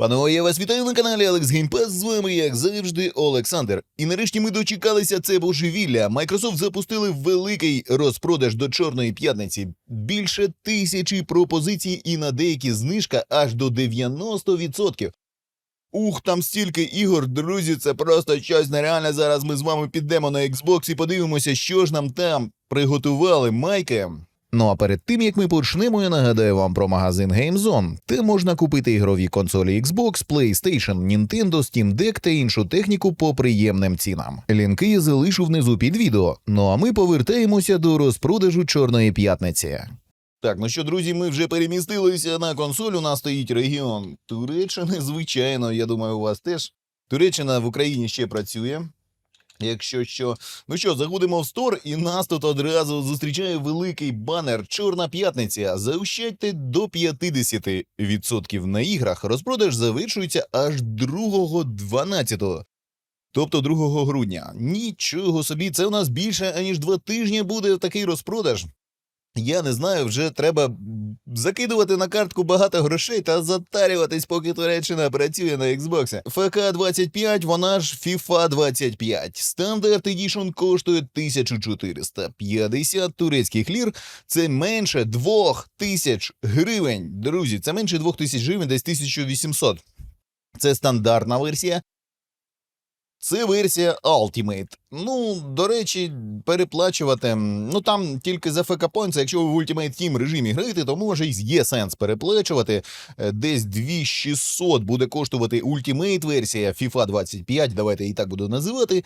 Панове, я вас вітаю на каналі Алекс Геймпас. З вами, як завжди, Олександр. І нарешті ми дочекалися це божевілля. Microsoft запустили великий розпродаж до Чорної п'ятниці. Більше тисячі пропозицій і на деякі знижка аж до 90%. Ух, там стільки ігор, друзі, це просто щось нереальне. Зараз ми з вами підемо на Xbox і подивимося, що ж нам там приготували майки. Ну а перед тим як ми почнемо, я нагадаю вам про магазин GameZone. Де можна купити ігрові консолі Xbox, PlayStation, Nintendo, Steam Deck та іншу техніку по приємним цінам. Лінки я залишу внизу під відео. Ну а ми повертаємося до розпродажу Чорної п'ятниці. Так, ну що, друзі, ми вже перемістилися на консоль. У нас стоїть регіон Туреччини. Звичайно, я думаю, у вас теж. Туреччина в Україні ще працює. Якщо що, ну що, заходимо в стор, і нас тут одразу зустрічає великий банер Чорна п'ятниця. Заощадьте до 50% на іграх. Розпродаж завершується аж 2.12. Тобто 2 грудня. Нічого собі, це у нас більше аніж два тижні буде такий розпродаж. Я не знаю, вже треба закидувати на картку багато грошей та затарюватись, поки Туреччина працює на Xbox. ФК 25, вона ж FIFA 25. Стандарт Edition коштує 1450 турецьких лір. Це менше 2000 гривень. Друзі, це менше 2000 гривень, десь 1800. Це стандартна версія. Це версія Ultimate. Ну, до речі, переплачувати. Ну там тільки за Points, якщо ви в Ultimate Team режимі граєте, то може є сенс переплачувати. Е, Десь 2600 буде коштувати Ultimate версія FIFA 25, давайте її так буду називати.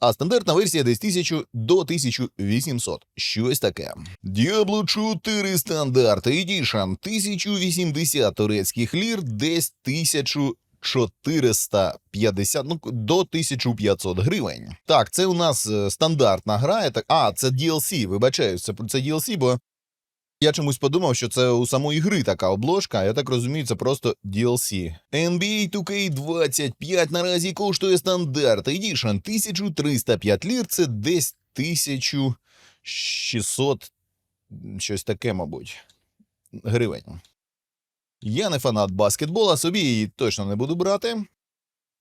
А стандартна версія десь 1000 до 1800. Щось таке. Diablo 4 стандарт Edition 1080 турецьких лір, десь 1000 450, ну до 1500 гривень. Так, це у нас е, стандартна гра. А, це DLC, вибачаюсь, це, це DLC, бо я чомусь подумав, що це у самої гри така обложка, я так розумію, це просто DLC. NBA 2K25 наразі коштує стандарт Edition 1305 лір, це десь 1600, щось таке, мабуть, гривень. Я не фанат баскетбола, собі її точно не буду брати.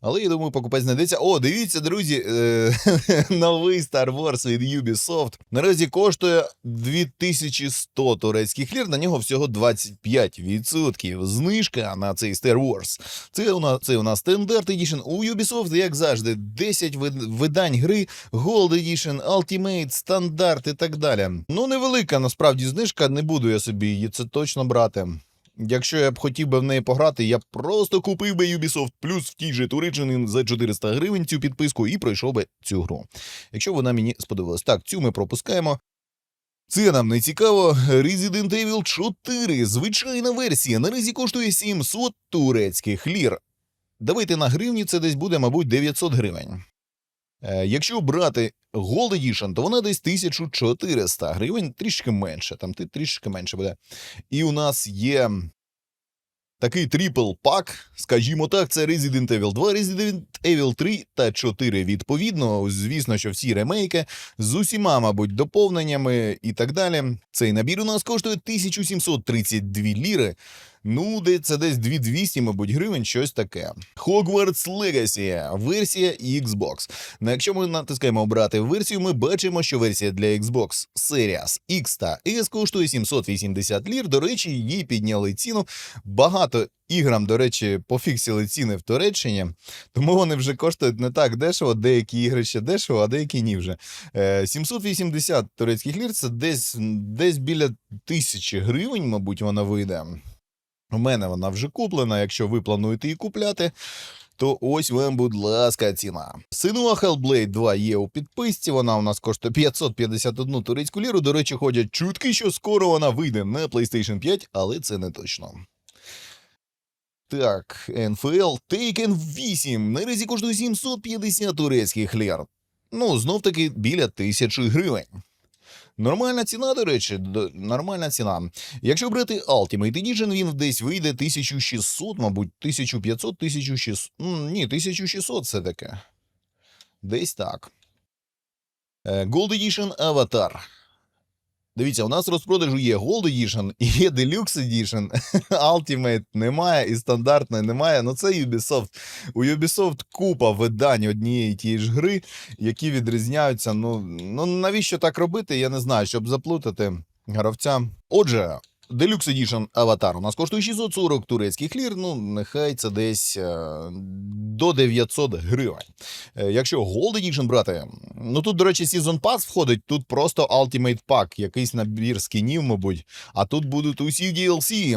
Але я думаю, покупець знайдеться. О, дивіться, друзі, е- новий Star Wars від Ubisoft. Наразі коштує 2100 турецьких лір, на нього всього 25% знижка на цей Star Wars. Це у нас, це у нас Standard Edition. У Ubisoft, як завжди, 10 вид- видань гри, Gold Edition, Ultimate, Стандарт і так далі. Ну, невелика насправді знижка, не буду я собі її це точно брати. Якщо я б хотів би в неї пограти, я б просто купив би Ubisoft Plus в тій же Туреччині за 400 гривень цю підписку і пройшов би цю гру. Якщо вона мені сподобалась. Так, цю ми пропускаємо. Це нам не цікаво. Resident Evil 4. Звичайна версія. Наразі коштує 700 турецьких лір. Давайте на гривні це десь буде, мабуть, 900 гривень. Е, Якщо брати Gold Edition, то вона десь 1400 гривень, трішки менше, там трішки менше буде. І у нас є такий трипл пак, скажімо так, це Resident Evil 2, Resident Evil 3 та 4 відповідно. Звісно, що всі ремейки з усіма, мабуть, доповненнями і так далі. Цей набір у нас коштує 1732 ліри. Ну, де це десь 2200, мабуть, гривень, щось таке. Hogwarts Legacy, версія Xbox. Ну, якщо ми натискаємо обрати версію, ми бачимо, що версія для Xbox Series X та S коштує 780 лір. До речі, їй підняли ціну. Багато іграм, до речі, пофіксили ціни в Туреччині, тому вони вже коштують не так дешево. Деякі ігри ще дешево, а деякі ні вже. Е, 780 турецьких лір це десь, десь біля тисячі гривень, мабуть, вона вийде. У мене вона вже куплена. Якщо ви плануєте її купляти, то ось вам, будь ласка, ціна. Синуа Hellblade 2 є у підписці. Вона у нас коштує 551 турецьку ліру. До речі, ходять чутки, що скоро вона вийде на PlayStation 5, але це не точно. Так, NFL Taken 8. Наразі коштує 750 турецьких лір. Ну, знов таки біля тисячі гривень. Нормальна ціна, до речі, нормальна ціна. Якщо брати Ultimate Edition, він десь вийде 1600, мабуть, 1500, 1600. М, Ні, 1600 все таке. Десь так. Е, Gold Edition Avatar. Дивіться, у нас розпродажу є Gold Edition, є Deluxe Edition, Ultimate немає і стандартної немає. Ну це Ubisoft. У Ubisoft купа видань однієї тієї ж гри, які відрізняються. Ну, ну навіщо так робити? Я не знаю, щоб заплутати гравця. Отже. Deluxe Edition Avatar у нас коштує 640 турецьких лір, ну нехай це десь е, до 900 гривень. Е, Якщо Gold Edition брати, ну тут, до речі, Season Pass входить, тут просто Ultimate Pack, якийсь набір скінів, мабуть, а тут будуть усі DLC.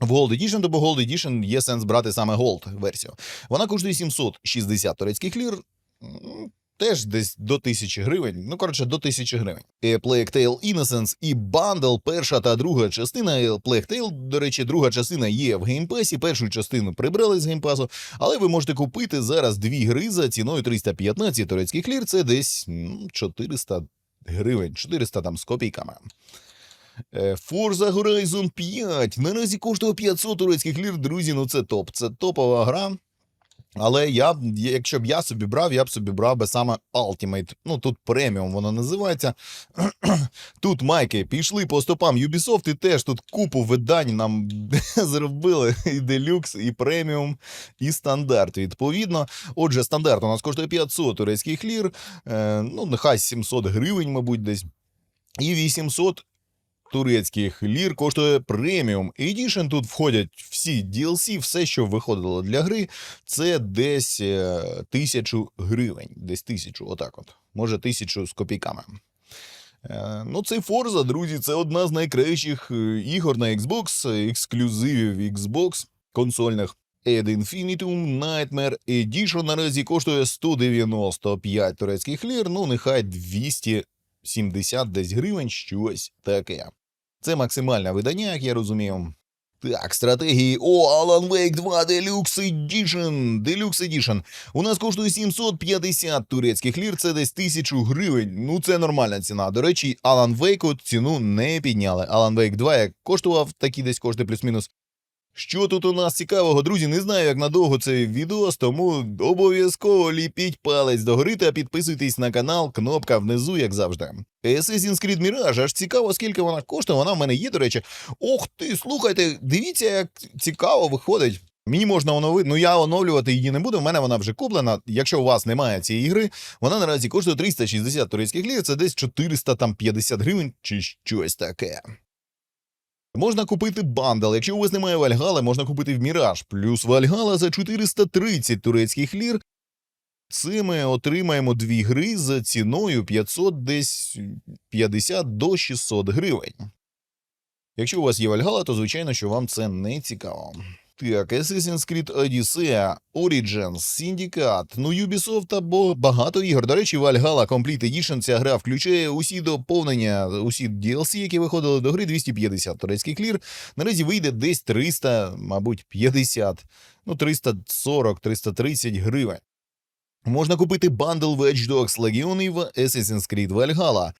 В Gold Edition, бо Gold Edition є сенс брати саме Gold версію. Вона коштує 760 турецьких лір. Теж десь до 1000 гривень. Ну, коротше, до 1000 гривень. І Plague Tale Innocence і бандл, перша та друга частина. І Plague Tale, до речі, друга частина є в геймпасі. Першу частину прибрали з геймпасу, але ви можете купити зараз дві гри за ціною 315 турецьких лір. Це десь 400 гривень, 400 там з копійками. Е, Forza Horizon 5 наразі коштує 500 турецьких лір. Друзі, ну це топ. Це топова гра. Але я, якщо б я собі брав, я б собі брав би саме Ultimate. Ну тут преміум воно називається. Тут майки пішли по стопам Ubisoft і теж тут купу видань нам зробили і делюкс, і преміум, і стандарт. Відповідно. Отже, стандарт у нас коштує 500 турецьких лір, е, ну нехай 700 гривень, мабуть, десь. І 800 турецьких лір коштує преміум. Edition тут входять всі DLC, все, що виходило для гри, це десь е, тисячу гривень. Десь тисячу, отак от. Може, тисячу з копійками. Е, Ну, цей Forza, друзі, це одна з найкращих е, ігор на Xbox, ексклюзивів Xbox консольних. Ed Infinitum Nightmare Edition наразі коштує 195 турецьких лір, ну нехай 270 десь гривень, щось таке. Це максимальне видання, як я розумію. Так, стратегії. О, Alan Wake 2 Deluxe Edition. Deluxe Edition. У нас коштує 750 турецьких лір, це десь 1000 гривень. Ну, це нормальна ціна. До речі, Alan Wake ціну не підняли. Alan Wake 2 як коштував, такі десь кошти плюс-мінус. Що тут у нас цікавого, друзі? Не знаю, як надовго цей відео, тому обов'язково ліпіть палець догори та підписуйтесь на канал, кнопка внизу, як завжди. Assassin's Creed Mirage, аж цікаво, скільки вона коштує. Вона в мене є, до речі. Ох ти, слухайте, дивіться, як цікаво виходить. Мені можна оновити, ну я оновлювати її не буду. В мене вона вже куплена. Якщо у вас немає цієї гри, вона наразі коштує 360 турецьких лір, це десь 450 гривень чи щось таке. Можна купити бандал. Якщо у вас немає вальгала, можна купити в Міраж. Плюс Вальгала за 430 турецьких лір. Це ми отримаємо дві гри за ціною 500 десь 50 до 600 гривень. Якщо у вас є Вальгала, то звичайно, що вам це не цікаво. Так, Assassin's Creed Odyssey, Origins, Syndicate, ну Ubisoft або багато ігор. До речі, Valhalla Complete Edition ця гра включає усі доповнення, усі DLC, які виходили до гри, 250 турецьких лір. Наразі вийде десь 300, мабуть, 50, ну 340-330 гривень. Можна купити бандл Watch Dogs Legion і в Assassin's Creed Valhalla.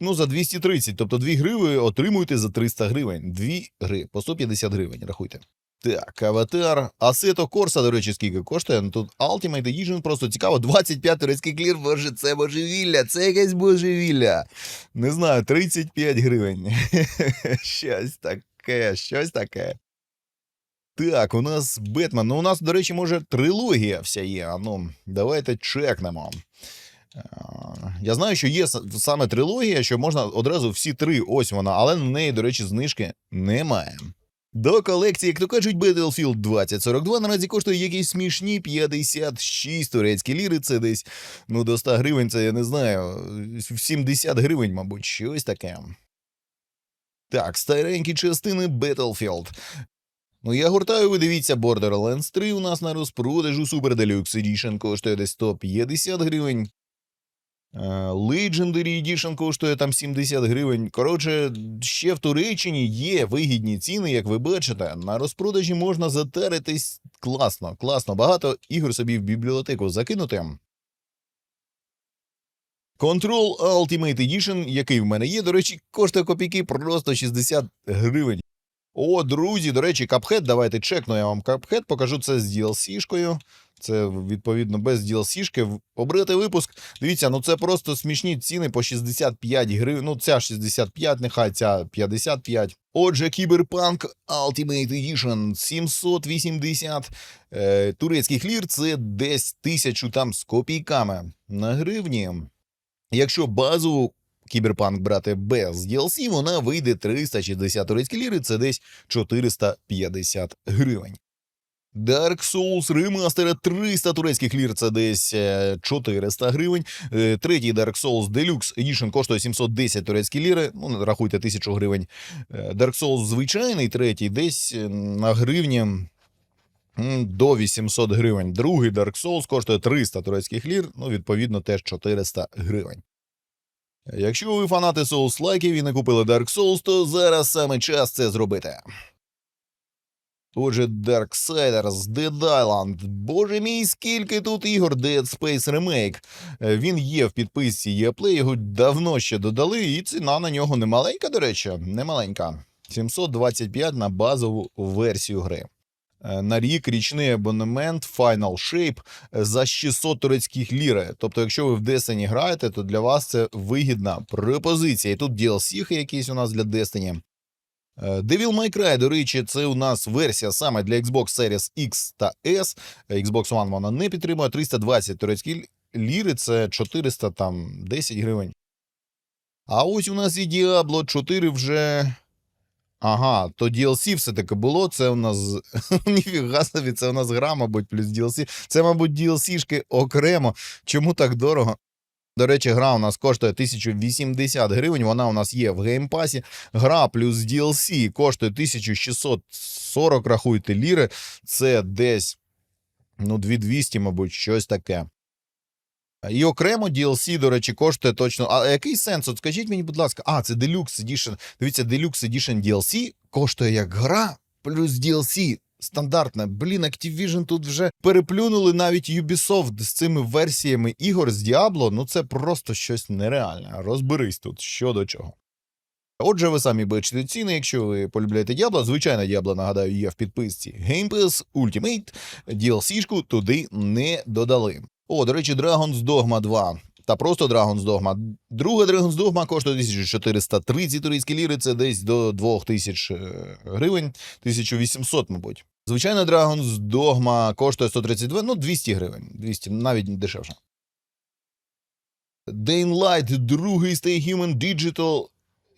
Ну, за 230, тобто дві гри ви отримуєте за 300 гривень. Дві гри по 150 гривень, рахуйте. Так, аватар. Assetto Corsa, до речі, скільки коштує? Ну тут Ultimate Edition просто цікаво. 25 турецьких лір, боже, це божевілля, це якесь божевілля. Не знаю, 35 гривень. щось таке, щось таке. Так, у нас Бетмен. Ну, у нас, до речі, може, трилогія вся є. А Ну, давайте чекнемо. Я знаю, що є саме трилогія, що можна одразу всі три, ось вона, але на неї, до речі, знижки немає. До колекції, як то кажуть, Battlefield 2042 наразі коштує якісь смішні 56 турецькі ліри. Це десь ну до 100 гривень, це я не знаю. 70 гривень, мабуть, щось таке. Так, старенькі частини Battlefield. Ну, я гуртаю, ви дивіться, Borderlands 3 у нас на розпродажу Super Deluxe Edition коштує десь 150 гривень. Е, Legendary Edition коштує там 70 гривень. Коротше, ще в Туреччині є вигідні ціни, як ви бачите. На розпродажі можна затаритись класно, класно. Багато ігор собі в бібліотеку закинути. Control Ultimate Edition, який в мене є, до речі, коштує копійки просто 60 гривень. О, друзі, до речі, Cuphead, давайте чекну я вам Cuphead, покажу це з DLC-шкою. Це відповідно без DLC-шки. Обрати випуск. Дивіться, ну це просто смішні ціни по 65 гривень. Ну, ця 65, нехай ця 55. Отже, Кіберпанк Ultimate Edition 780 е, турецьких лір це десь тисячу там з копійками на гривні. Якщо базову Кіберпанк брати без DLC, вона вийде 360 турецькі ліри, це десь 450 гривень. Dark Souls Remastered 300 турецьких лір, це десь е, 400 гривень. Е, Третій Dark Souls Deluxe Edition коштує 710 турецькі ліри, ну, рахуйте 1000 гривень. Е, Dark Souls звичайний, третій, десь е, на гривні до 800 гривень. Другий Dark Souls коштує 300 турецьких лір, ну, відповідно, теж 400 гривень. Якщо ви фанати Souls-лайків і не купили Dark Souls, то зараз саме час це зробити. Отже, Darksiders, Dead Island. Боже мій, скільки тут ігор Dead Space Remake. Е, Він є в підписці EAPlay, його давно ще додали, і ціна на нього не маленька, до речі, не маленька. 725 на базову версію гри. Е, На рік річний абонемент Final Shape е, за 600 турецьких ліри. Тобто, якщо ви в Destiny граєте, то для вас це вигідна пропозиція. І тут DLC якісь у нас для Destiny. Е, Devil May Cry, до речі, це у нас версія саме для Xbox Series X та S. Е, Xbox One вона не підтримує 320 турецькі ліри, це 400 там 10 гривень. А ось у нас і Diablo 4 вже. Ага, то DLC все-таки було. Це у нас ніфіга собі, це у нас гра, мабуть, плюс DLC. Це, мабуть, DLC-шки окремо. Чому так дорого? До речі, гра у нас коштує 1080 гривень. Вона у нас є в геймпасі. Гра плюс DLC коштує 1640, рахуйте ліри. Це десь ну, 2200, мабуть, щось таке. І окремо DLC, до речі, коштує точно. А який сенс? От скажіть мені, будь ласка, а, це Deluxe Edition. Дивіться, Deluxe Edition DLC коштує як гра плюс DLC. Стандартна. Блін, Activision тут вже переплюнули навіть Ubisoft з цими версіями ігор з Diablo. Ну це просто щось нереальне. Розберись тут, що до чого. Отже, ви самі бачите ціни, якщо ви полюбляєте Diablo. Звичайно, Diablo, нагадаю, є в підписці Game Pass Ultimate. DLC-шку туди не додали. О, до речі, Dragon's Dogma 2. Та просто Dragon's Dogma. Друга Dragon's Dogma коштує 1430 турецькі ліри, це десь до 2000 е, гривень, 1800, мабуть. Звичайно, Dragon's Dogma коштує 132, ну 200 гривень, 200, навіть дешевше. Dying Light, другий Stay Human Digital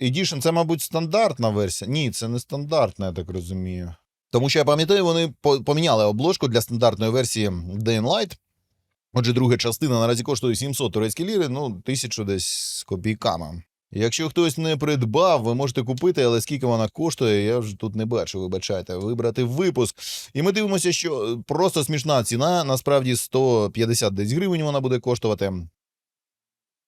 Edition, це, мабуть, стандартна версія. Ні, це не стандартна, я так розумію. Тому що я пам'ятаю, вони поміняли обложку для стандартної версії Dying Light. Отже, друга частина наразі коштує 700 турецькі ліри, ну, тисячу десь з копійками. Якщо хтось не придбав, ви можете купити, але скільки вона коштує, я вже тут не бачу, вибачайте, вибрати випуск. І ми дивимося, що е, просто смішна ціна, насправді 150 десь гривень вона буде коштувати.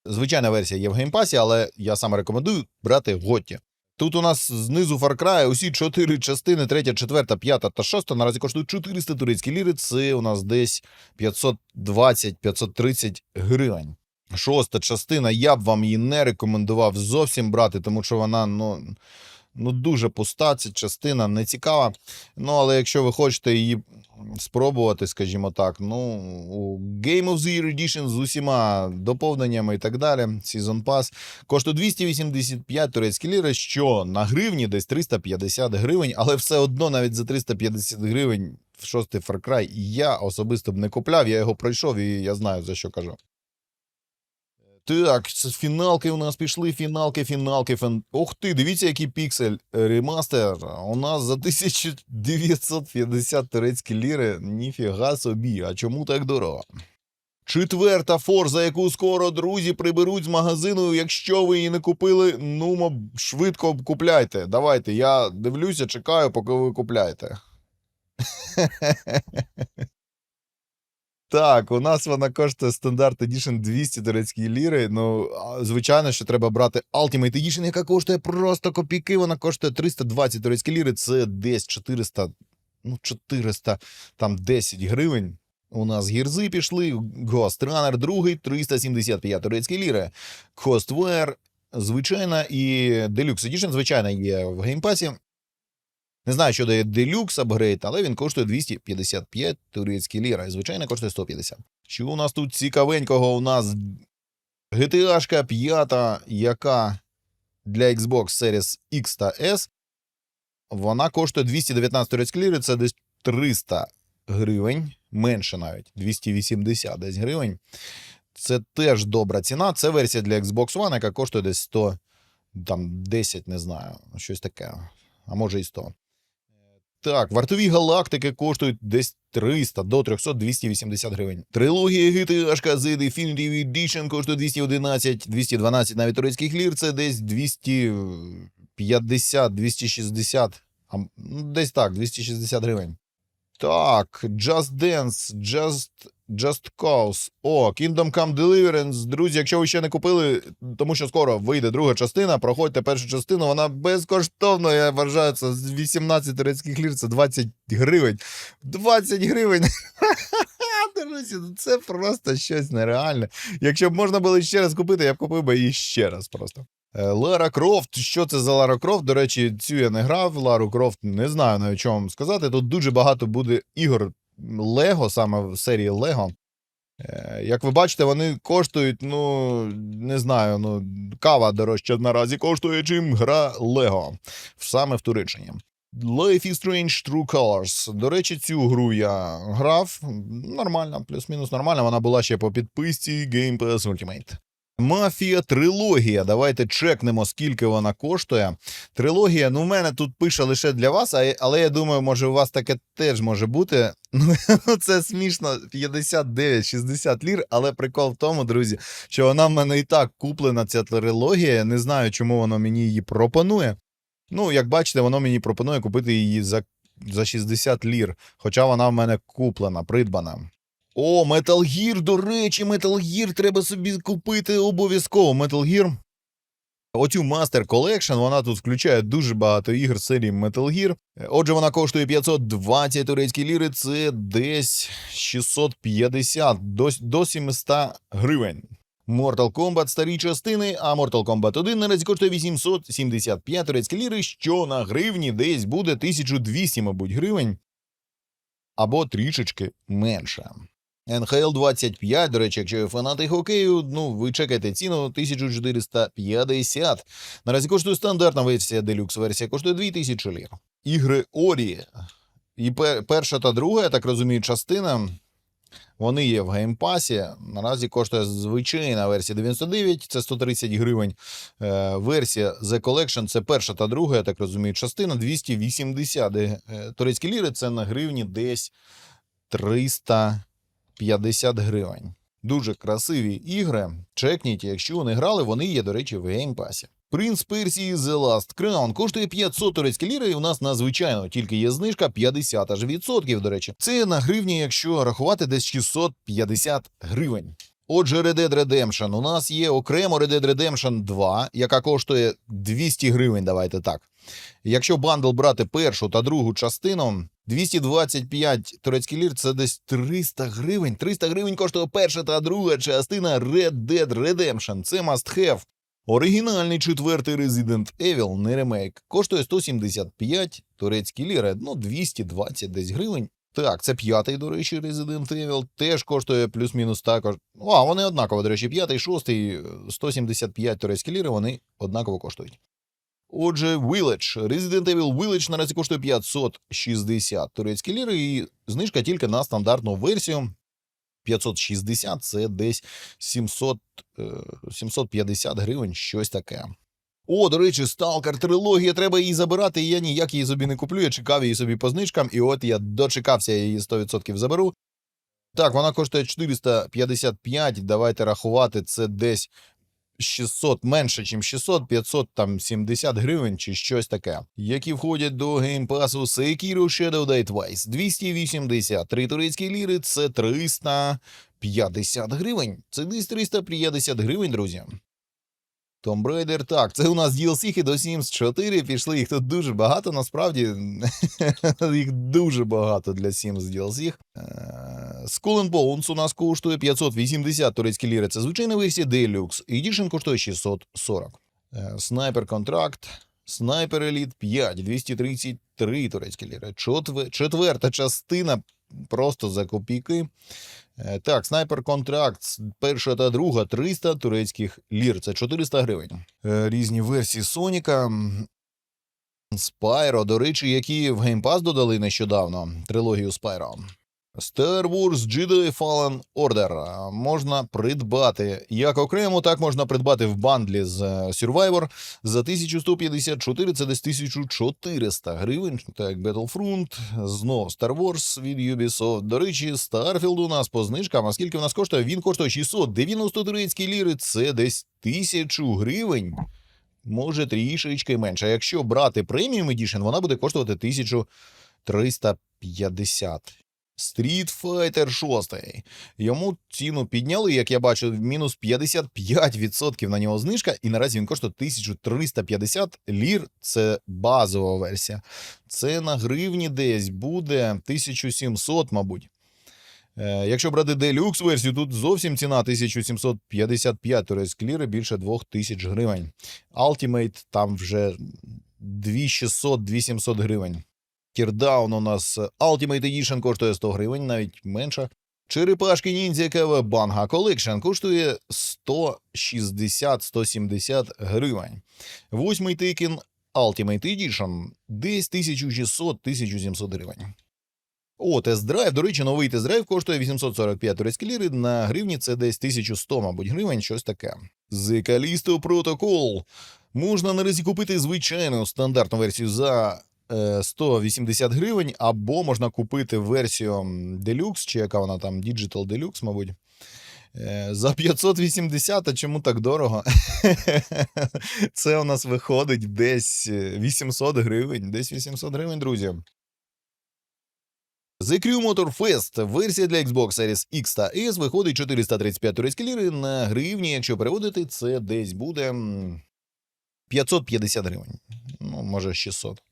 Звичайна версія є в геймпасі, але я саме рекомендую брати Готті. Тут у нас знизу Far усі чотири частини, третя, четверта, п'ята та шоста. Наразі коштують 400 турецькі ліри. Це у нас десь 520-530 гривень. Шоста частина, я б вам її не рекомендував зовсім брати, тому що вона ну, ну дуже пуста. Ця частина не цікава. Ну, але якщо ви хочете її спробувати, скажімо так, ну, у Game of the Year Edition з усіма доповненнями і так далі, Season Pass, коштує 285 турецькі ліри, що на гривні десь 350 гривень, але все одно навіть за 350 гривень в шостий Far Cry я особисто б не купляв, я його пройшов і я знаю, за що кажу. Так, це фіналки у нас пішли, фіналки, фіналки. Фен... Ох ти, дивіться, який піксель е, ремастер. У нас за 1950 турецькі ліри. Ніфіга собі. А чому так дорого? Четверта форза, яку скоро друзі приберуть з магазину. Якщо ви її не купили, ну швидко купляйте. Давайте, я дивлюся, чекаю, поки ви купляєте. Так, у нас вона коштує стандарт Edition 200 турецькі ліри. Ну, звичайно, що треба брати Ultimate Edition, яка коштує просто копійки. Вона коштує 320 турецькі ліри. Це десь 400, ну, 400, там 10 гривень. У нас гірзи пішли. Ghost Runner другий 375 турецькі ліри. Costware, звичайна і Deluxe Edition, звичайно, є в геймпасі. Не знаю, що дає Deluxe апгрейд, але він коштує 255 турецькі ліра. І звичайно коштує 150. Що у нас тут цікавенького? У нас GTA 5, яка для Xbox Series X та S. Вона коштує 219 турецькі ліри, це десь 300 гривень, менше навіть 280 десь гривень. Це теж добра ціна. Це версія для Xbox One, яка коштує десь 100, там 10, не знаю, щось таке. А може і 100. Так, вартові галактики коштують десь 300 до 300 280 гривень. Трилогія GTA Z Definitive Edition коштує 211, 212 навіть турецьких лір, це десь 250, 260, а, ну, десь так, 260 гривень. Так, Just Dance, Just, Just Cause. О, Kingdom Come Deliverance. Друзі, якщо ви ще не купили, тому що скоро вийде друга частина, проходьте першу частину, вона безкоштовно, я вважаю, це з 18 турецьких лір, це 20 гривень. 20 гривень. Друзі, ну це просто щось нереальне. Якщо б можна було ще раз купити, я б купив би її ще раз просто. Е, Лара Крофт. Що це за Лара Крофт? До речі, цю я не грав. Лару Крофт не знаю що вам сказати. Тут дуже багато буде ігор Лего, саме в серії Лего. Е, Як ви бачите, вони коштують, ну, не знаю, ну, кава дорожча наразі коштує, чим гра Лего. Саме в Туреччині. Life is Strange True Colors. До речі, цю гру я грав. Нормально, плюс-мінус нормально. Вона була ще по підписці Game Pass Ultimate. Мафія трилогія. Давайте чекнемо, скільки вона коштує. Трилогія, ну, в мене тут пише лише для вас, але я думаю, може, у вас таке теж може бути. Ну, це смішно, 59-60 лір, але прикол в тому, друзі, що вона в мене і так куплена, ця трилогія. Я не знаю, чому воно мені її пропонує. Ну, як бачите, воно мені пропонує купити її за, за 60 лір, хоча вона в мене куплена, придбана. О, Metal Gear, до речі, Metal Gear треба собі купити обов'язково. Metal Gear. Оцю Master Collection, вона тут включає дуже багато ігор серії Metal Gear. Отже, вона коштує 520 турецькі ліри, це десь 650 до, до 700 гривень. Mortal Kombat старі частини, а Mortal Kombat 1 наразі коштує 875 турецькі ліри, що на гривні десь буде 1200, мабуть, гривень. Або трішечки менше. NHL 25, до речі, якщо ви фанати хокею, ну ви чекайте ціну 1450. Наразі коштує стандартна версія, делюкс версія коштує 2000 лір. Ігри Орі. І пер- перша та друга, я так розумію, частина. Вони є в геймпасі. Наразі коштує звичайна версія 99, це 130 гривень. Е, версія The Collection це перша та друга, я так розумію, частина 280 е, турецькі ліри. Це на гривні десь 350 гривень. Дуже красиві ігри. Чекніть, якщо не грали, вони є, до речі, в геймпасі. Принц Персії The Last Crown коштує 500 турецькі ліри, і у нас надзвичайно тільки є знижка 50 аж відсотків, до речі. Це на гривні, якщо рахувати, десь 650 гривень. Отже, Red Dead Redemption. У нас є окремо Red Dead Redemption 2, яка коштує 200 гривень, давайте так. Якщо бандл брати першу та другу частину, 225 турецьких лір це десь 300 гривень. 300 гривень коштує перша та друга частина Red Dead Redemption. Це must have. Оригінальний четвертий Resident Evil, не ремейк, коштує 175 турецькі ліри, ну 220 десь гривень. Так, це п'ятий, до речі, Resident Evil, теж коштує плюс-мінус також. Ну, А, вони однаково, до речі, п'ятий, шостий, 175 турецькі ліри, вони однаково коштують. Отже, Village. Resident Evil Village наразі коштує 560 турецькі ліри, і знижка тільки на стандартну версію. 560 це десь 700, е, 750 гривень, щось таке. О, до речі, Stalker трилогія, треба її забирати, і я ніяк її собі не куплю. Я чекав її собі по знижкам, і от я дочекався, я її 100% заберу. Так, вона коштує 455. Давайте рахувати, це десь 600, менше, ніж 600, 500, там 70 гривень чи щось таке. Які входять до геймпасу Sekiro Shadow Die Twice. 283 турецькі ліри, це 350 гривень. Це десь 350 гривень, друзі. Tomb Raider, так, це у нас DLC до Sims 4 пішли, їх тут дуже багато, насправді. їх дуже багато для Sims DLC. Е, Skull and Bones у нас коштує 580 турецькі ліри, це звичайна версія Deluxe. Edition коштує 640. Е, Sniper Contract. Снайпер Еліт 5, 233 турецькі ліри. Четверта частина просто за копійки. Е, Так, снайпер контракт, перша та друга 300 турецьких лір. Це 400 гривень. Е, Різні версії Соніка. Спайро, до речі, які в геймпас додали нещодавно трилогію Спайро. Star Wars Jedi Fallen Order можна придбати як окремо, так можна придбати в бандлі з е, Survivor за 1154, це десь 1400 гривень. Так, Battlefront, знов Star Wars від Ubisoft. До речі, Starfield у нас по знижкам. А скільки в нас коштує? Він коштує 690 турецькі ліри, це десь 1000 гривень. Може трішечки менше. А якщо брати преміум Edition, вона буде коштувати 1350. Street Fighter 6. Йому ціну підняли, як я бачу, мінус 55% на нього знижка, і наразі він коштує 1350 лір. Це базова версія. Це на гривні десь буде 1700, мабуть. Е, якщо брати Deluxe версію, тут зовсім ціна 1755 турецькі ліри, більше 2000 гривень. Ultimate там вже 2600-2700 гривень. Тірдаун у нас Ultimate Edition коштує 100 гривень, навіть менше. Черепашки ніндзя КВ Банга Collection коштує 160-170 гривень. Восьмий Tekken Ultimate Edition десь 1600-1700 гривень. О, тест-драйв. До речі, новий тест-драйв коштує 845 турецькі ліри. На гривні це десь 1100, мабуть, гривень, щось таке. Callisto Protocol. Можна наразі купити звичайну стандартну версію за е, 180 гривень, або можна купити версію Deluxe, чи яка вона там, Digital Deluxe, мабуть. е, За 580, а чому так дорого? Це у нас виходить десь е, 800 гривень. Десь 800 гривень, друзі. The Crew Motor Fest. Версія для Xbox Series X та S виходить 435 турецькі ліри на гривні. Якщо переводити, це десь буде 550 гривень. Ну, може, 600.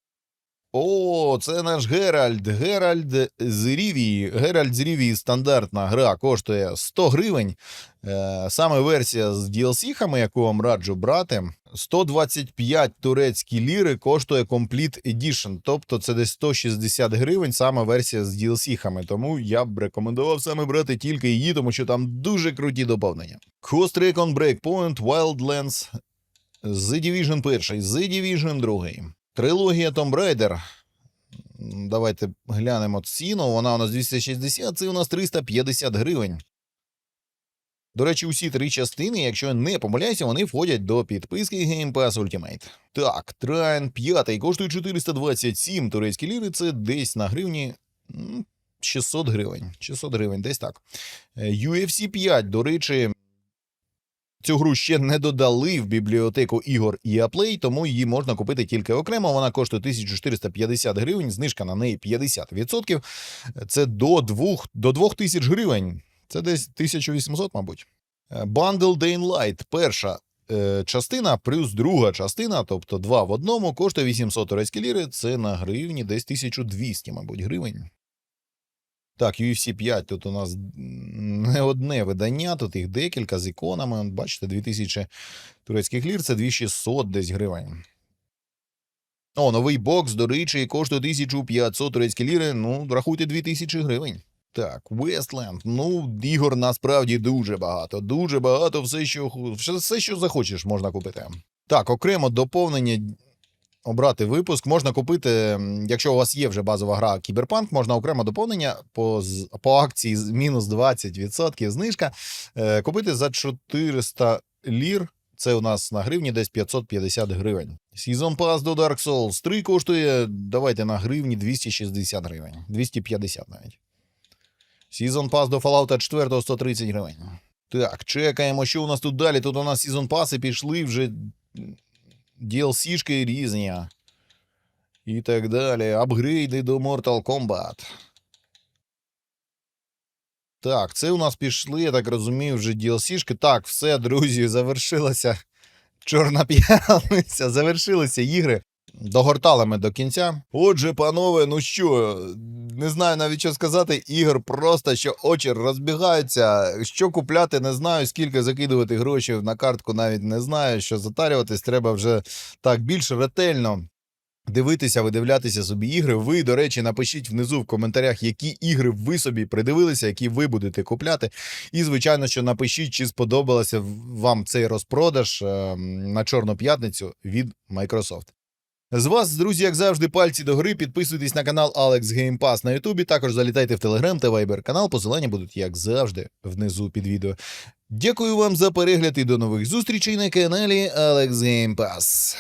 О, це наш Геральд. Геральд з Рівії. Геральд з Рівії стандартна гра коштує 100 гривень. Е, саме версія з DLC-хами, яку вам раджу брати, 125 турецькі ліри коштує Complete Edition. Тобто це десь 160 гривень, саме версія з DLC-хами. Тому я б рекомендував саме брати тільки її, тому що там дуже круті доповнення. Ghost Recon Breakpoint, Wildlands, The Division 1, The Division 2. Трилогія Tomb Raider. Давайте глянемо ціну. Вона у нас 260, це у нас 350 гривень. До речі, усі три частини, якщо не помиляюся, вони входять до підписки Game Pass Ultimate. Так, Трайн 5 коштує 427 турецькі ліри, це десь на гривні 600 гривень. 600 гривень, десь так. Е, UFC 5, до речі, Цю гру ще не додали в бібліотеку ігор EA Play, тому її можна купити тільки окремо. Вона коштує 1450 гривень, знижка на неї 50%. Це до 2, до 2000 гривень. Це десь 1800, мабуть. Е, Bundle Day. Перша е, частина плюс друга частина, тобто два в одному, коштує 800 турецькі ліри. Це на гривні десь 1200, мабуть, гривень. Так, UFC 5 тут у нас не одне видання, тут їх декілька з іконами. Бачите, 2000 турецьких лір, це 2600 десь гривень. О, новий бокс, до речі, коштує 1500 турецькі ліри. Ну, рахуйте 2000 гривень. Так, Westland. Ну, ігор насправді дуже багато. Дуже багато, все, що, все, що захочеш, можна купити. Так, окремо доповнення обрати випуск. Можна купити, якщо у вас є вже базова гра Кіберпанк, можна окремо доповнення по, по акції мінус 20% знижка. Е, купити за 400 лір. Це у нас на гривні десь 550 гривень. Season Pass до Dark Souls 3 коштує, давайте на гривні 260 гривень. 250 навіть. Season Pass до Fallout 4 130 гривень. Так, чекаємо, що у нас тут далі. Тут у нас Season Pass пішли вже DLC-шки різні. І так далі. Апгрейди до Mortal Kombat. Так, це у нас пішли, я так розумію, вже DLC-шки. Так, все, друзі, завершилася Чорна п'ятниця. Завершилися ігри. Догортали ми до кінця. Отже, панове, ну що, не знаю навіть що сказати. Ігор просто що очі розбігаються. Що купляти, не знаю. Скільки закидувати грошей на картку, навіть не знаю. Що затарюватись, треба вже так більш ретельно. Дивитися, видивлятися собі ігри. Ви, до речі, напишіть внизу в коментарях, які ігри ви собі придивилися, які ви будете купляти. І, звичайно, що напишіть, чи сподобався вам цей розпродаж е, на Чорну п'ятницю від Microsoft. З вас, друзі, як завжди, пальці до гри. Підписуйтесь на канал Alex Game Pass на Ютубі. Також залітайте в Телеграм та Viber канал. Посилання будуть, як завжди, внизу під відео. Дякую вам за перегляд і до нових зустрічей на каналі Alex Game Pass.